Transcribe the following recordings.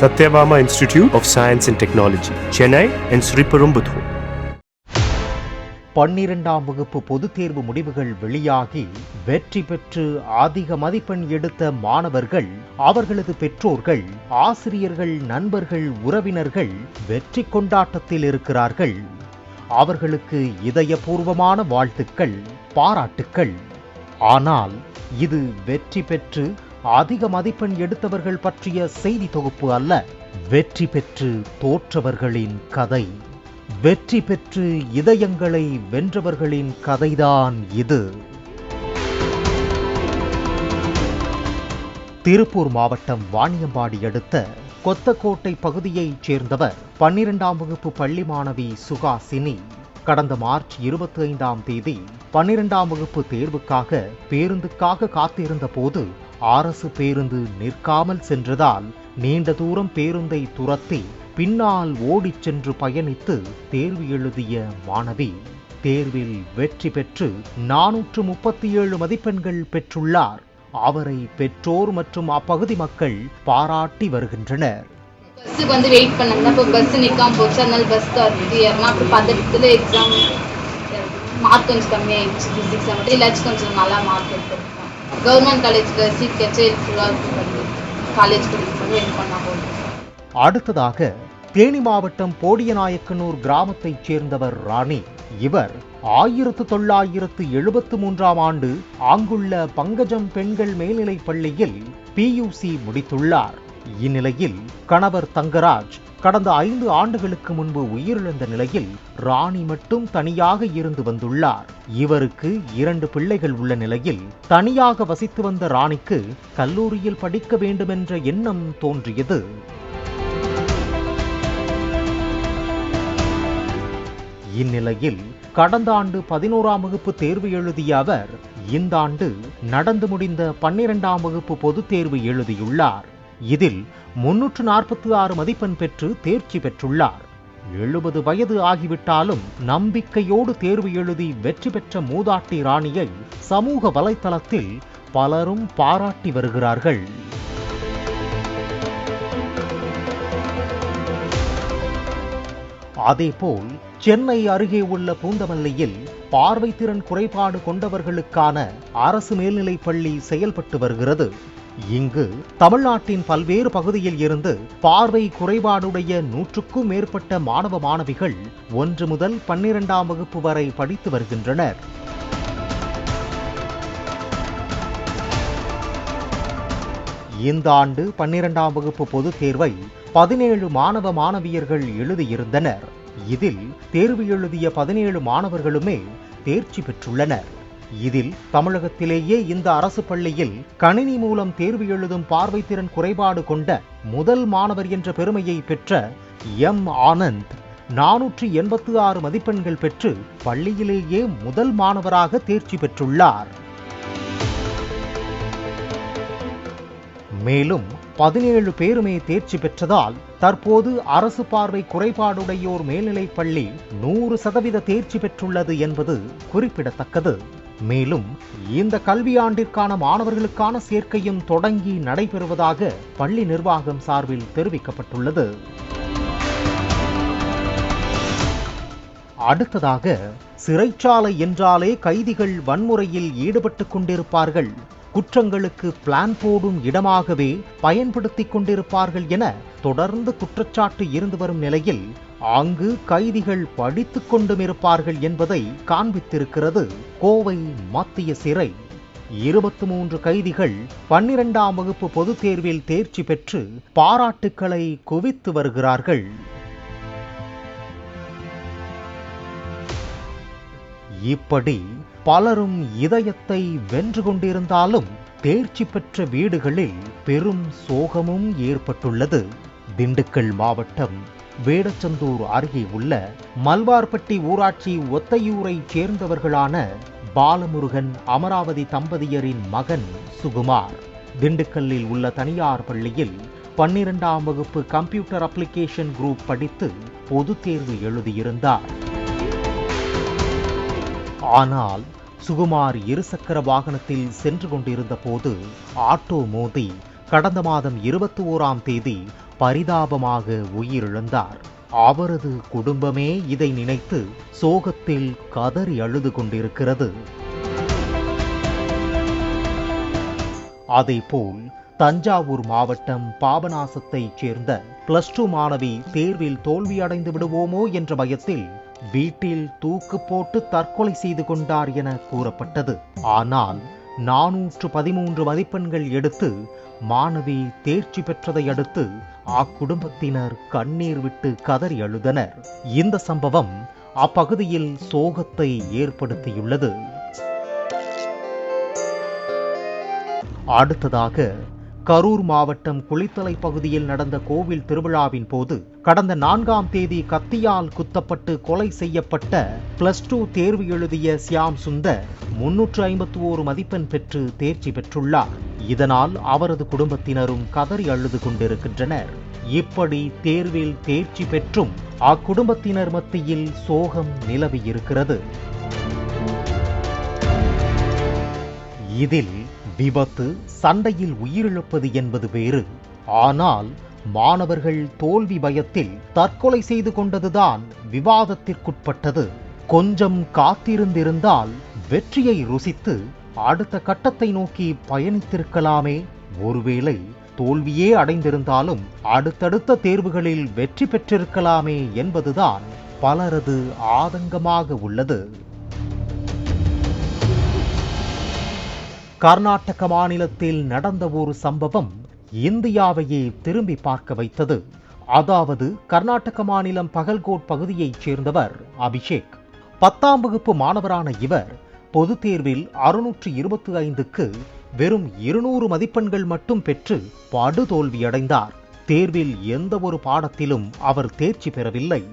Sathyabama institute of science and technology Chennai and Sriperumbudur பன்னிரெண்டாம் வகுப்பு பொதுத் தேர்வு முடிவுகள் வெளியாகி வெற்றி பெற்று அதிக மதிப்பெண் எடுத்த மாணவர்கள் அவர்களது பெற்றோர்கள் ஆசிரியர்கள் நண்பர்கள் உறவினர்கள் வெற்றி கொண்டாட்டத்தில் இருக்கிறார்கள். அவர்களுக்கு இதயபூர்வமான வாழ்த்துக்கள் பாராட்டுக்கள். ஆனால் இது வெற்றி பெற்று அதிக மதிப்பெண் எடுத்தவர்கள் பற்றிய செய்தி தொகுப்பு அல்ல. வெற்றி பெற்று தோற்றவர்களின் கதை. வெற்றி பெற்று இதயங்களை வென்றவர்களின் கதைதான் இது. திருப்பூர் மாவட்டம் வாணியம்பாடி அடுத்த கொத்தக்கோட்டை பகுதியைச் சேர்ந்தவர் பன்னிரெண்டாம் வகுப்பு பள்ளி மாணவி சுகாசினி கடந்த மார்ச் இருபத்தி ஐந்தாம் தேதி பன்னிரெண்டாம் வகுப்பு தேர்வுக்காக பேருந்துக்காக காத்திருந்த போது அரசு பேருந்து நிற்காமல் சென்றதால் நீண்ட தூரம் பேருந்தை துரத்தி பின்னால் ஓடிச் சென்று பயணித்து தேர்வு எழுதிய மாணவி தேர்வில் வெற்றி பெற்று நானூற்று முப்பத்தி ஏழு மதிப்பெண்கள் பெற்றுள்ளார். அவரை பெற்றோர் மற்றும் அப்பகுதி மக்கள் பாராட்டி வருகின்றனர். பஸ்ஸுக்கு வந்து வெயிட் பண்ணாங்க. இப்போ பஸ் நிற்காம போச்சு. அதனால பஸ் தரத்து ஏறணும் அப்புறம் பதட்டத்தில் எக்ஸாம் மார்க் கொஞ்சம் கம்மியாயிடுச்சு. ஃபிசிக்ஸ் மட்டும். எல்லாச்சும் கொஞ்சம் நல்லா மார்க் எடுத்துருக்கோம். கவர்மெண்ட் காலேஜில் சீட் கிடைச்சி ஃபுல்லாக இருக்கும் காலேஜ் படிக்கும் வெயிட் பண்ணால் போதும். அடுத்ததாக தேனி மாவட்டம் போடியநாயக்கனூர் கிராமத்தைச் சேர்ந்தவர் ராணி. இவர் ஆயிரத்து தொள்ளாயிரத்து எழுபத்து மூன்றாம் ஆண்டு அங்குள்ள பங்கஜம் பெண்கள் மேல்நிலைப் பள்ளியில் பியூசி முடித்துள்ளார். இந்நிலையில் கணவர் தங்கராஜ் கடந்த ஐந்து ஆண்டுகளுக்கு முன்பு உயிரிழந்த நிலையில் ராணி மட்டும் தனியாக இருந்து வந்துள்ளார். இவருக்கு இரண்டு பிள்ளைகள் உள்ள நிலையில் தனியாக வசித்து வந்த ராணிக்கு கல்லூரியில் படிக்க வேண்டுமென்ற எண்ணம் தோன்றியது. இந்நிலையில் கடந்த ஆண்டு பதினோராம் வகுப்பு தேர்வு எழுதிய அவர் இந்த ஆண்டு நடந்து முடிந்த பன்னிரெண்டாம் வகுப்பு பொதுத் தேர்வு எழுதியுள்ளார். இதில் முன்னூற்று நாற்பத்தி ஆறு மதிப்பெண் பெற்று தேர்ச்சி பெற்றுள்ளார். எழுபது வயது ஆகிவிட்டாலும் நம்பிக்கையோடு தேர்வு எழுதி வெற்றி பெற்ற மூதாட்டி ராணியை சமூக வலைதளத்தில் பலரும் பாராட்டி வருகிறார்கள். அதேபோல் சென்னை அருகே உள்ள பூந்தமல்லியில் பார்வைத்திறன் குறைபாடு கொண்டவர்களுக்கான அரசு மேல்நிலைப் பள்ளி செயல்பட்டு வருகிறது. இங்கு தமிழ்நாட்டின் பல்வேறு பகுதியில் இருந்து பார்வை குறைபாடுடைய நூற்றுக்கும் மேற்பட்ட மாணவ மாணவிகள் ஒன்று முதல் பன்னிரெண்டாம் வகுப்பு வரை படித்து வருகின்றனர். இந்த ஆண்டு பன்னிரெண்டாம் வகுப்பு பொதுத் தேர்வை பதினேழு மாணவ மாணவியர்கள் எழுதியிருந்தனர். இதில் தேர்வு எழுதிய பதினேழு மாணவர்களுமே தேர்ச்சி பெற்றுள்ளனர். இதில் தமிழகத்திலேயே இந்த அரசு பள்ளியில் கணினி மூலம் தேர்வு எழுதும் பார்வைத்திறன் குறைபாடு கொண்ட முதல் மாணவர் என்ற பெருமையை பெற்ற எம். ஆனந்த் நானூற்றி எண்பத்து ஆறு மதிப்பெண்கள் பெற்று பள்ளியிலேயே முதல் மாணவராக தேர்ச்சி பெற்றுள்ளார். மேலும் பதினேழு பேருமே தேர்ச்சி பெற்றதால் தற்போது அரசு பார்வை குறைபாடுடையோர் மேல்நிலைப் பள்ளி நூறு சதவீத தேர்ச்சி பெற்றுள்ளது என்பது குறிப்பிடத்தக்கது. மேலும் இந்த கல்வியாண்டிற்கான மாணவர்களுக்கான சேர்க்கையும் தொடங்கி நடைபெறுவதாக பள்ளி நிர்வாகம் சார்பில் தெரிவிக்கப்பட்டுள்ளது. அடுத்ததாக சிறைச்சாலை என்றாலே கைதிகள் வன்முறையில் ஈடுபட்டுக் கொண்டிருப்பார்கள். குற்றங்களுக்கு பிளான் போடும் இடமாகவே பயன்படுத்திக் கொண்டிருப்பார்கள் என தொடர்ந்து குற்றச்சாட்டு இருந்து வரும் நிலையில் அங்கு கைதிகள் படித்துக் கொண்டும் இருப்பார்கள் என்பதை காண்பித்திருக்கிறது கோவை மத்திய சிறை. இருபத்தி மூன்று கைதிகள் பன்னிரெண்டாம் வகுப்பு பொதுத் தேர்வில் தேர்ச்சி பெற்று பாராட்டுக்களை குவித்து வருகிறார்கள். இப்படி பலரும் இதயத்தை வென்று கொண்டிருந்தாலும் தேர்ச்சி பெற்ற வீடுகளில் பெரும் சோகமும் ஏற்பட்டுள்ளது. திண்டுக்கல் மாவட்டம் வேடச்சந்தூர் அருகே உள்ள மல்வார்பட்டி ஊராட்சி ஒத்தையூரைச் சேர்ந்தவர்களான பாலமுருகன் அமராவதி தம்பதியரின் மகன் சுகுமார். திண்டுக்கல்லில் உள்ள தனியார் பள்ளியில் பன்னிரெண்டாம் வகுப்பு கம்ப்யூட்டர் அப்ளிகேஷன் குரூப் படித்து பொதுத் தேர்வு எழுதியிருந்தார். ஆனால் சுகுமார் இருசக்கர வாகனத்தில் சென்று கொண்டிருந்த போது ஆட்டோ மோதி கடந்த மாதம் இருபத்தி ஓராம் தேதி பரிதாபமாக உயிரிழந்தார். அவரது குடும்பமே இதை நினைத்து சோகத்தில் கதறி அழுது கொண்டிருக்கிறது. அதேபோல் தஞ்சாவூர் மாவட்டம் பாபநாசத்தைச் சேர்ந்த பிளஸ் டூ மாணவி தேர்வில் தோல்வியடைந்து விடுவோமோ என்ற பயத்தில் வீட்டில் தூக்கு போட்டு தற்கொலை செய்து கொண்டார் என கூறப்பட்டது. ஆனால் நானூற்று பதிமூன்று மதிப்பெண்கள் எடுத்து மாணவி தேர்ச்சி பெற்றதை அடுத்து அக்குடும்பத்தினர் கண்ணீர் விட்டு கதறி அழுதனர். இந்த சம்பவம் அப்பகுதியில் சோகத்தை ஏற்படுத்தியுள்ளது. அடுத்ததாக கரூர் மாவட்டம் குளித்தலை பகுதியில் நடந்த கோவில் திருவிழாவின் போது கடந்த நான்காம் தேதி கத்தியால் குத்தப்பட்டு கொலை செய்யப்பட்ட பிளஸ் டூ தேர்வு எழுதிய சியாம் சுந்தர் முன்னூற்று ஐம்பத்தி ஓரு மதிப்பெண் பெற்று தேர்ச்சி பெற்றுள்ளார். இதனால் அவரது குடும்பத்தினரும் கதறி அழுது கொண்டிருக்கின்றனர். இப்படி தேர்வில் தேர்ச்சி பெற்றும் அக்குடும்பத்தினர் மத்தியில் சோகம் நிலவியிருக்கிறது. இதில் விபத்து சண்டையில் உயிரிழப்பது என்பது வேறு. ஆனால் மாணவர்கள் தோல்வி பயத்தில் தற்கொலை செய்து கொண்டதுதான் விவாதத்திற்குட்பட்டது. கொஞ்சம் காத்திருந்திருந்தால் வெற்றியை ருசித்து அடுத்த கட்டத்தை நோக்கி பயணித்திருக்கலாமே. ஒருவேளை தோல்வியே அடைந்திருந்தாலும் அடுத்தடுத்த தேர்வுகளில் வெற்றி பெற்றிருக்கலாமே என்பதுதான் பலரது ஆதங்கமாக உள்ளது. கர்நாடக மாநிலத்தில் நடந்த ஒரு சம்பவம் இந்தியாவையே திரும்பி பார்க்க வைத்தது. அதாவது கர்நாடக மாநிலம் பகல்கோட் பகுதியைச் சேர்ந்தவர் அபிஷேக். பத்தாம் வகுப்பு மாணவரான இவர் பொதுத் தேர்வில் அறுநூற்று இருபத்தி ஐந்துக்கு வெறும் இருநூறு மதிப்பெண்கள் மட்டும் பெற்று படுதோல்வியடைந்தார். தேர்வில் எந்த ஒரு பாடத்திலும் அவர் தேர்ச்சி பெறவில்லை.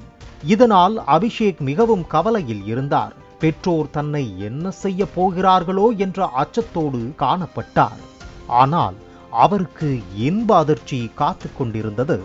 இதனால் அபிஷேக் மிகவும் கவலையில் இருந்தார். பெற்றோர் தன்னை என்ன செய்ய போகிறார்களோ என்ற அச்சத்தோடு காணப்பட்டார். ஆனால் அவருக்கு இன்ப அதிர்ச்சி காத்துக் கொண்டிருந்தது.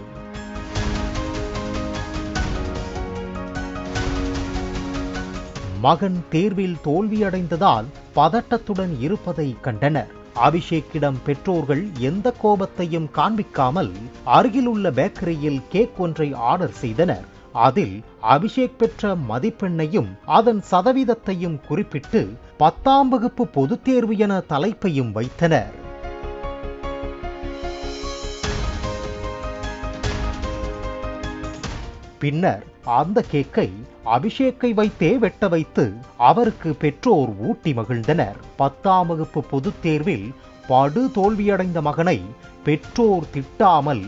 மகன் தேர்வில் தோல்வியடைந்ததால் பதட்டத்துடன் இருப்பதை கண்டனர். அபிஷேக்கிடம் பெற்றோர்கள் எந்த கோபத்தையும் காண்பிக்காமல் அருகிலுள்ள பேக்கரியில் கேக் ஒன்றை ஆர்டர் செய்தனர். அதில் அபிஷேக் பெற்ற மதிப்பெண்ணையும் அதன் சதவீதத்தையும் குறிப்பிட்டு பத்தாம் வகுப்பு பொதுத் தேர்வு என தலைப்பையும் வைத்தனர். பின்னர் அந்த கேக்கை அபிஷேக்கை வைத்தே வெட்ட வைத்து அவருக்கு பெற்றோர் ஊட்டி மகிழ்ந்தனர். பத்தாம் வகுப்பு பொதுத் தேர்வில் படு தோல்வியடைந்த மகனை பெற்றோர் திட்டாமல்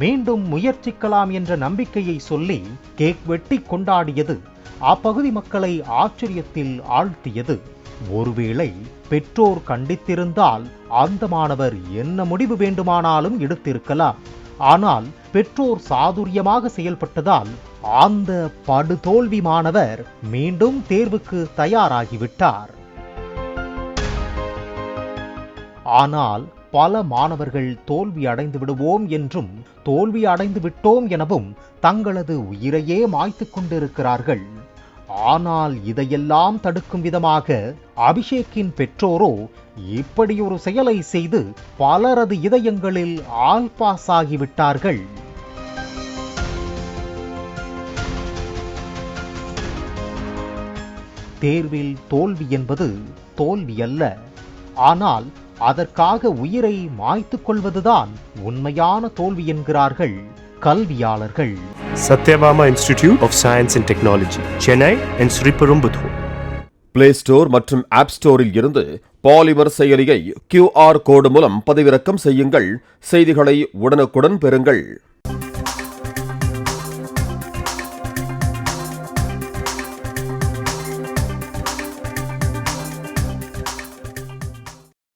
மீண்டும் முயற்சிக்கலாம் என்ற நம்பிக்கையை சொல்லி கேக் வெட்டி கொண்டாடியது அப்பகுதி மக்களை ஆச்சரியத்தில் ஆழ்த்தியது. ஒருவேளை பெற்றோர் கண்டித்திருந்தால் அந்த மாணவர் என்ன முடிவு வேண்டுமானாலும் எடுத்திருக்கலாம். ஆனால் பெற்றோர் சாதுரியமாக செயல்பட்டதால் அந்த படுதோல்வி மாணவர் மீண்டும் தேர்வுக்கு தயாராகிவிட்டார். ஆனால் பல மாணவர்கள் தோல்வி அடைந்து விடுவோம் என்றும் தோல்வி அடைந்து விட்டோம் எனவும் தங்களது உயிரையே மாய்த்து கொண்டிருக்கிறார்கள். ஆனால் இதையெல்லாம் தடுக்கும் விதமாக அபிஷேக்கின் பெற்றோரோ இப்படி ஒரு செயலை செய்து பலரது இதயங்களில் ஆல் பாஸ் ஆகிவிட்டார்கள் தேர்வில் தோல்வி என்பது தோல்வி அல்ல ஆனால் அதற்காக உயிரை மாய்த்துக் கொள்வதுதான் உண்மையான தோல்வி என்கிறார்கள் கல்வியாளர்கள். Satyabama Institute of Science and Technology, Chennai and Sriperumbudur. Play store மற்றும் ஆப் ஸ்டோரில் இருந்து பாலிமர் செயலியை கியூஆர் கோடு மூலம் பதிவிறக்கம் செய்யுங்கள். செய்திகளை உடனுக்குடன் பெறுங்கள்.